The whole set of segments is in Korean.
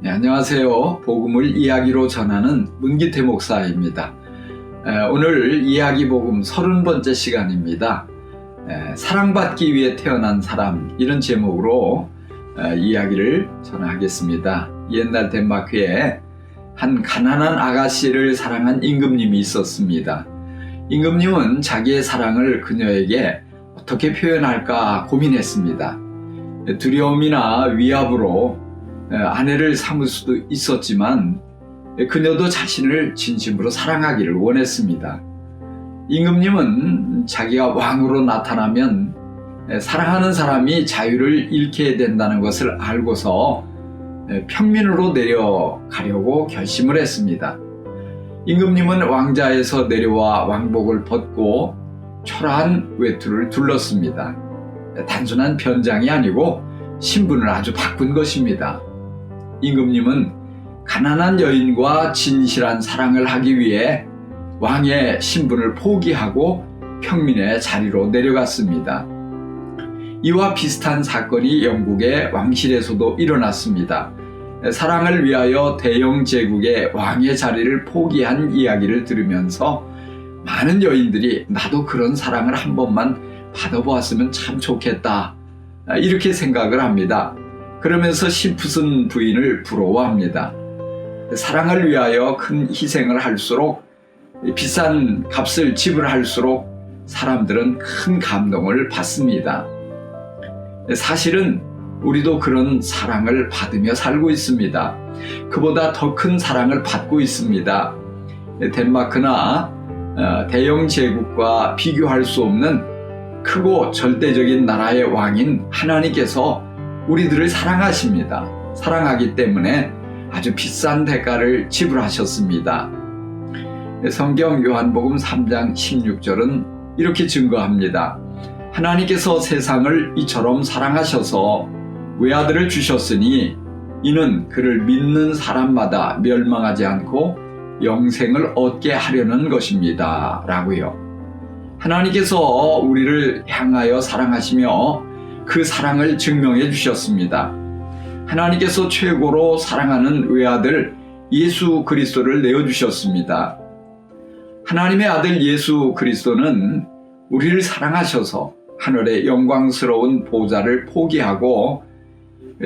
네, 안녕하세요. 복음을 이야기로 전하는 문기태 목사입니다. 에, 오늘 이야기 복음 30번째 시간입니다. 에, 사랑받기 위해 태어난 사람 이런 제목으로 에, 이야기를 전하겠습니다. 옛날 덴마크에 한 가난한 아가씨를 사랑한 임금님이 있었습니다. 임금님은 자기의 사랑을 그녀에게 어떻게 표현할까 고민했습니다. 두려움이나 위압으로 아내를 삼을 수도 있었지만 그녀도 자신을 진심으로 사랑하기를 원했습니다. 임금님은 자기가 왕으로 나타나면 사랑하는 사람이 자유를 잃게 된다는 것을 알고서 평민으로 내려가려고 결심을 했습니다. 임금님은 왕자에서 내려와 왕복을 벗고 초라한 외투를 둘렀습니다. 단순한 변장이 아니고 신분을 아주 바꾼 것입니다. 임금님은 가난한 여인과 진실한 사랑을 하기 위해 왕의 신분을 포기하고 평민의 자리로 내려갔습니다. 이와 비슷한 사건이 영국의 왕실에서도 일어났습니다. 사랑을 위하여 대영 제국의 왕의 자리를 포기한 이야기를 들으면서 많은 여인들이 나도 그런 사랑을 한 번만 받아보았으면 참 좋겠다. 이렇게 생각을 합니다. 그러면서 시푸슨 부인을 부러워합니다. 사랑을 위하여 큰 희생을 할수록 비싼 값을 지불할수록 사람들은 큰 감동을 받습니다. 사실은 우리도 그런 사랑을 받으며 살고 있습니다. 그보다 더 큰 사랑을 받고 있습니다. 덴마크나 어, 대영 제국과 비교할 수 없는 크고 절대적인 나라의 왕인 하나님께서 우리들을 사랑하십니다. 사랑하기 때문에 아주 비싼 대가를 지불하셨습니다. 성경 요한복음 3장 16절은 이렇게 증거합니다. 하나님께서 세상을 이처럼 사랑하셔서 외아들을 주셨으니 이는 그를 믿는 사람마다 멸망하지 않고 영생을 얻게 하려는 것입니다. 라고요. 하나님께서 우리를 향하여 사랑하시며 그 사랑을 증명해 주셨습니다. 하나님께서 최고로 사랑하는 외아들 예수 그리스도를 내어 주셨습니다. 하나님의 아들 예수 그리스도는 우리를 사랑하셔서 하늘의 영광스러운 보좌를 포기하고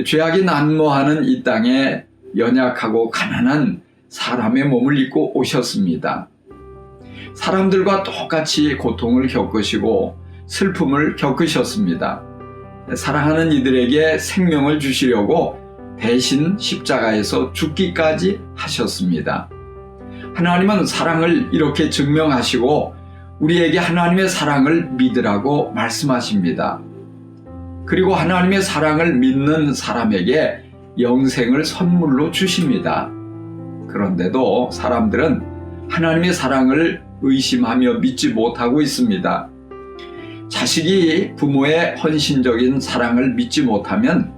죄악이 난무하는 이 땅에 연약하고 가난한 사람의 몸을 입고 오셨습니다. 사람들과 똑같이 고통을 겪으시고 슬픔을 겪으셨습니다. 사랑하는 이들에게 생명을 주시려고 대신 십자가에서 죽기까지 하셨습니다. 하나님은 사랑을 이렇게 증명하시고 우리에게 하나님의 사랑을 믿으라고 말씀하십니다. 그리고 하나님의 사랑을 믿는 사람에게 영생을 선물로 주십니다. 그런데도 사람들은 하나님의 사랑을 의심하며 믿지 못하고 있습니다. 자식이 부모의 헌신적인 사랑을 믿지 못하면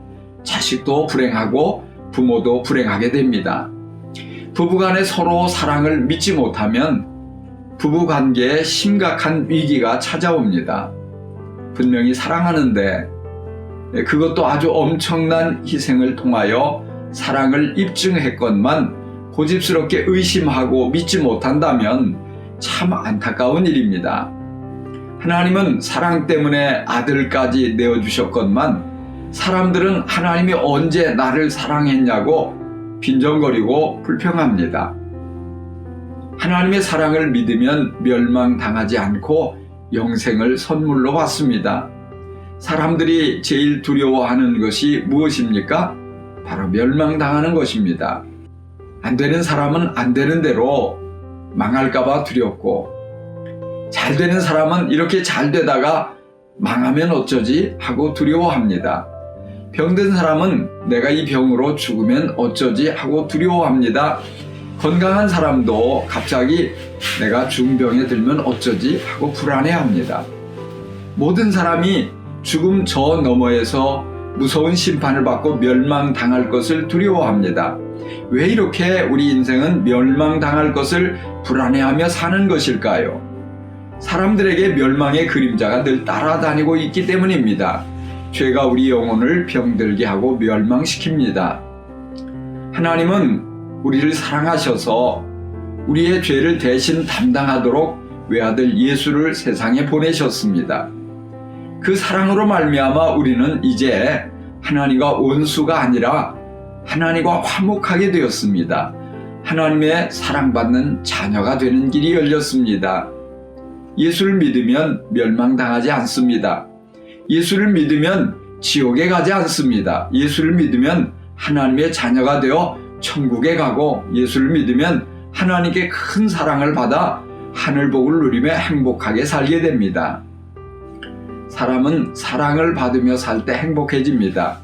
자식도 불행하고 부모도 불행하게 됩니다. 부부간에 서로 사랑을 믿지 못하면 부부 관계에 심각한 위기가 찾아옵니다. 분명히 사랑하는데 그것도 아주 엄청난 희생을 통하여 사랑을 입증했건만 고집스럽게 의심하고 믿지 못한다면 참 안타까운 일입니다. 하나님은 사랑 때문에 아들까지 내어주셨건만 사람들은 하나님이 언제 나를 사랑했냐고 빈정거리고 불평합니다. 하나님의 사랑을 믿으면 멸망당하지 않고 영생을 선물로 받습니다. 사람들이 제일 두려워하는 것이 무엇입니까? 바로 멸망당하는 것입니다. 안 되는 사람은 안 되는 대로 망할까봐 두렵고, 잘 되는 사람은 이렇게 잘 되다가 망하면 어쩌지 하고 두려워합니다. 병든 사람은 내가 이 병으로 죽으면 어쩌지 하고 두려워합니다. 건강한 사람도 갑자기 내가 중병에 들면 어쩌지 하고 불안해합니다. 모든 사람이 죽음 저 너머에서 무서운 심판을 받고 멸망당할 것을 두려워합니다. 왜 이렇게 우리 인생은 멸망당할 것을 불안해하며 사는 것일까요? 사람들에게 멸망의 그림자가 늘 따라다니고 있기 때문입니다. 죄가 우리 영혼을 병들게 하고 멸망시킵니다. 하나님은 우리를 사랑하셔서 우리의 죄를 대신 담당하도록 외아들 예수를 세상에 보내셨습니다. 그 사랑으로 말미암아 우리는 이제 하나님과 원수가 아니라 하나님과 화목하게 되었습니다. 하나님의 사랑받는 자녀가 되는 길이 열렸습니다. 예수를 믿으면 멸망당하지 않습니다. 예수를 믿으면 지옥에 가지 않습니다. 예수를 믿으면 하나님의 자녀가 되어 천국에 가고 예수를 믿으면 하나님께 큰 사랑을 받아 하늘복을 누리며 행복하게 살게 됩니다. 사람은 사랑을 받으며 살 때 행복해집니다.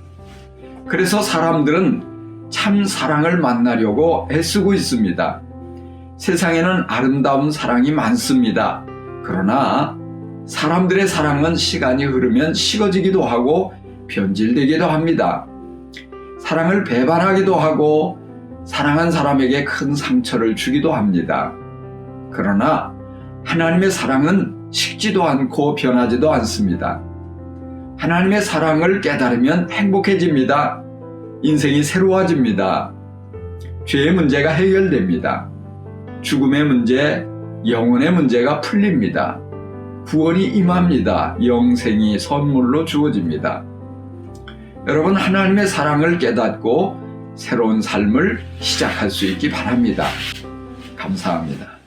그래서 사람들은 참 사랑을 만나려고 애쓰고 있습니다. 세상에는 아름다운 사랑이 많습니다. 그러나 사람들의 사랑은 시간이 흐르면 식어지기도 하고 변질되기도 합니다. 사랑을 배반하기도 하고 사랑한 사람에게 큰 상처를 주기도 합니다. 그러나 하나님의 사랑은 식지도 않고 변하지도 않습니다. 하나님의 사랑을 깨달으면 행복해집니다. 인생이 새로워집니다. 죄의 문제가 해결됩니다. 죽음의 문제, 영혼의 문제가 풀립니다. 구원이 임합니다. 영생이 선물로 주어집니다. 여러분, 하나님의 사랑을 깨닫고 새로운 삶을 시작할 수 있기 바랍니다. 감사합니다.